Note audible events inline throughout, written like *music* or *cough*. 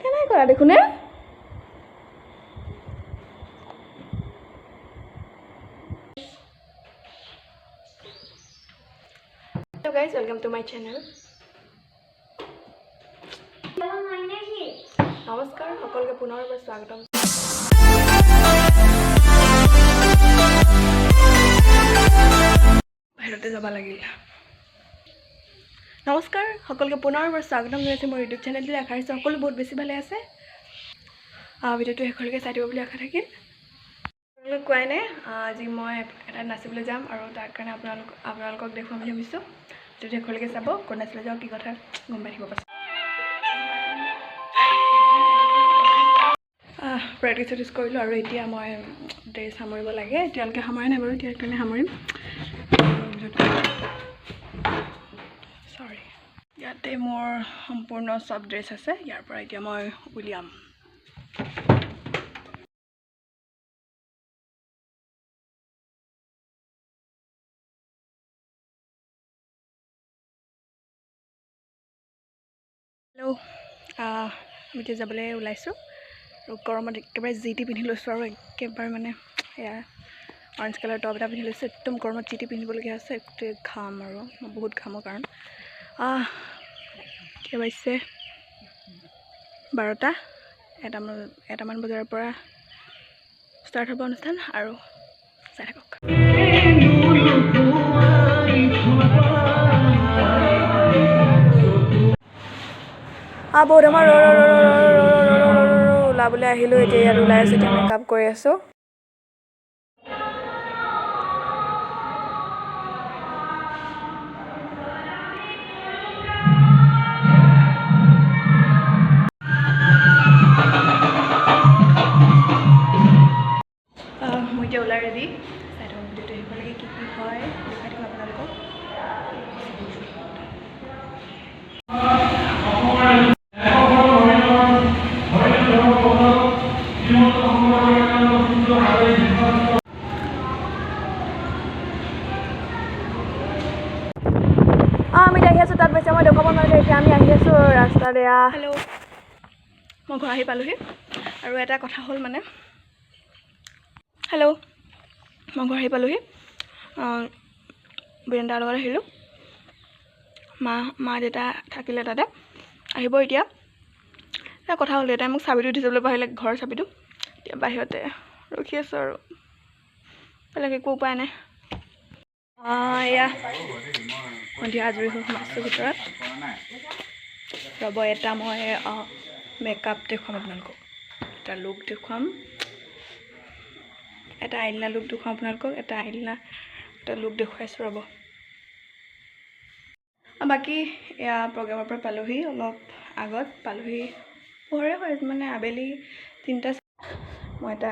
কেনেকৈ কৰা দেখোন hey hello' guys welcome to my channel নমস্কাৰ সকলোকে পুনৰ এবাৰ স্বাগতম। বাহিৰতে যাব লাগিল। নমস্কাৰ সকলোকে পুনৰ এবাৰ স্বাগতম জনাইছোঁ মোৰ ইউটিউব চেনেলটোলৈ আশা ৰাখিছোঁ সকলো বহুত বেছি ভালে আছে। ভিডিঅ'টো শেষলৈকে চাই দিব বুলি আশা থাকিল। আপোনালোকক কোৱাই নাই আজি মই এটা নাচিবলৈ যাম আৰু তাৰ কাৰণে আপোনালোক আপোনালোকক দেখুৱাম বুলি ভাবিছোঁ। ভিডিঅ'টো শেষলৈকে চাব ক'ত নাচিবলৈ যাওঁ কি কথা গম পাই থাকিব পাছত। প্ৰেক্টিচ চেক্টিচ কৰিলোঁ আৰু এতিয়া মই ড্ৰেছ সামৰিব লাগে। এতিয়ালৈকে সামৰা নাই বাৰু কাৰণে সামৰিম। ইয়াতে মোৰ সম্পূৰ্ণ চব ড্ৰেছ আছে ইয়াৰ পৰা এতিয়া মই উলিয়াম। হেল্ল' আমি এতিয়া যাবলৈ ওলাইছোঁ। আৰু গৰমত একেবাৰে যি টি পিন্ধি লৈছোঁ আৰু একেবাৰে মানে এয়া অৰেঞ্জ কালাৰ টপ এটা পিন্ধি লৈছোঁ। একদম গৰমত যি টি পিন্ধিবলগীয়া আছে গোটেই ঘাম আৰু মই বহুত ঘামৰ কাৰণ। আহ, বাজিছে বাৰটা এটামান এটামান বজাৰ পৰা ষ্টাৰ্ট হ'ব অনুষ্ঠান আৰু চাই থাকক আ আমাৰ ওলাবলৈ আহিলোঁ এতিয়া ইয়াত ওলাই আছোঁ এতিয়া মেকআপ কৰি আছোঁ ৰাস্তাত এয়া হেল্ল' মই ঘৰ আহি পালোহি। আৰু এটা কথা হ'ল মানে হেল্ল' মই ঘৰ আহি পালোহি। বীৰেন্দাৰ লগত আহিলোঁ। মা মা দেউতা থাকিলে তাতে। আহিব এতিয়া। এটা কথা হ'ল দেউতাই মোক চাবিটো দি যাবলৈ পাৰিলে ঘৰৰ চাবিটো। এতিয়া বাহিৰতে ৰখি আছোঁ আৰু। বেলেগ একো উপায় নাই। এয়া সন্ধিয়া আজৰি হৈ সোমাইছোঁ ভিতৰত। ৰ'ব এটা মই মেকআপ দেখুৱাম আপোনালোকক। এটা লুক দেখুৱাম। এটা আইলিনা লুক দেখুৱাম আপোনালোকক। এটা আইলিনা এটা লুক দেখুৱাইছোঁ ৰ'ব। বাকী এয়া প্ৰগ্ৰেমৰ পৰা পালোহি অলপ আগত পালোহি। পোহৰে হয় মানে আবেলি তিনিটা মই এটা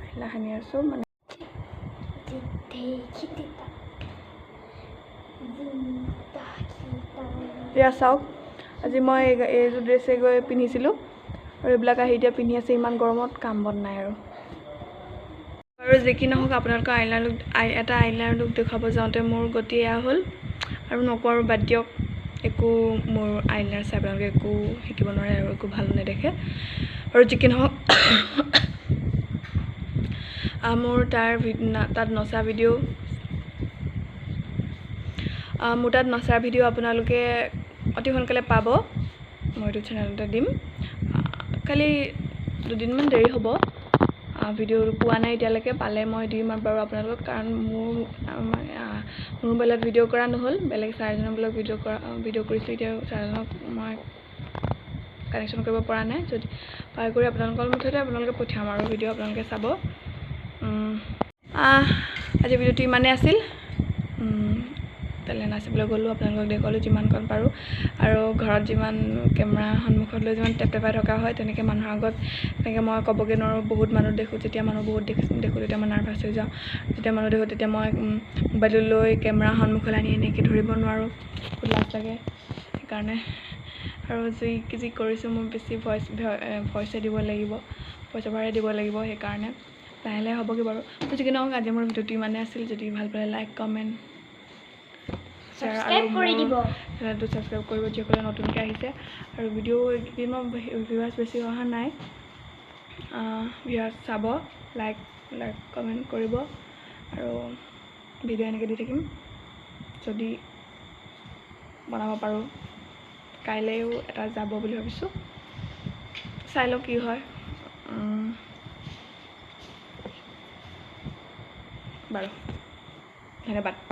আইলিনা সানি আছোঁ মানে এয়া চাওক। আজি মই এই- এইযোৰ ড্ৰেছে গৈ পিন্ধিছিলোঁ আৰু এইবিলাক আহি এতিয়া পিন্ধি আছে ইমান গৰমত কাম বন নাই আৰু। আৰু যি কি নহওক আপোনালোকৰ আইলাইনাৰ লুক এটা আইলাইনাৰ লুক দেখুৱাব যাওঁতে মোৰ গতি এয়া হ'ল। আৰু নকওঁ আৰু বাদ দিয়ক একো মোৰ আইলাইনাৰ চাই আপোনালোকে একো শিকিব নোৱাৰে আৰু একো ভাল নেদেখে। আৰু যি কি নহওক *coughs* মোৰ তাৰ তাত নচা ভিডিঅ' মোৰ তাত নচাৰ ভিডিঅ' আপোনালোকে অতি সোনকালে পাব। মই এইটো চেনেলতে দিম। খালি দুদিনমান দেৰি হ'ব। আহ, ভিডিঅ' পোৱা নাই এতিয়ালৈকে পালে মই দিম বাৰু আপোনালোকক। কাৰণ মোৰ মোৰ মোবাইলত ভিডিঅ' কৰা নহ'ল। বেলেগ চাৰ এজনৰ মোবাইলত ভিডিঅ' কৰা ভিডিঅ' কৰিছিলোঁ। এতিয়া চাৰজনক মই কানেকশ্যন কৰিব পৰা নাই। যদি পাই কৰি আপোনালোকৰ মুঠতে আপোনালোকে পঠিয়াম আৰু ভিডিঅ' আপোনালোকে চাব। আজি ভিডিঅ'টো ইমানেই আছিল। উম, তালৈ নাচিবলৈ গ'লোঁ আপোনালোকক দেখুৱালোঁ যিমানকণ পাৰোঁ। আৰু ঘৰত যিমান কেমেৰা সন্মুখত লৈ যিমান টেপ টেপাই থকা হয় তেনেকৈ মানুহৰ আগত তেনেকৈ মই ক'বগৈ নোৱাৰোঁ। বহুত মানুহ দেখোঁ যেতিয়া মানুহ বহুত দেখি দেখোঁ তেতিয়া মই নাৰ্ভাছ হৈ যাওঁ। যেতিয়া মানুহ দেখোঁ তেতিয়া মই মোবাইলটো লৈ কেমেৰা সন্মুখলৈ আনি এনেকৈ ধৰিব নোৱাৰোঁ। বহুত লাজ লাগে সেইকাৰণে। আৰু যি যি কৰিছোঁ মোৰ বেছি ভইচ ভইচে দিব লাগিব ভইচ অভাৰে দিব লাগিব সেইকাৰণে। লাহে লাহে হ'বগৈ বাৰু। তো যি কি নহওক আজি মোৰ ভিডিঅ'টো ইমানেই আছিল। যদি ভাল পালে লাইক কমেণ্ট। কৰি দিব। চেনেলটো ছাবস্ক্ৰাইব কৰিব যিসকলে নতুনকৈ আহিছে। আৰু ভিডিঅ' এইকেইদিন ভিউৱাৰ্ছ বেছি অহা নাই। ভিউৱাৰ্ছ চাব লাইক লাইক কমেণ্ট কৰিব। আৰু ভিডিঅ' এনেকৈ দি থাকিম। যদি বনাব পাৰোঁ। কাইলৈও এটা যাব বুলি ভাবিছোঁ। চাই লওঁ কি হয়। বাৰু। ধন্যবাদ।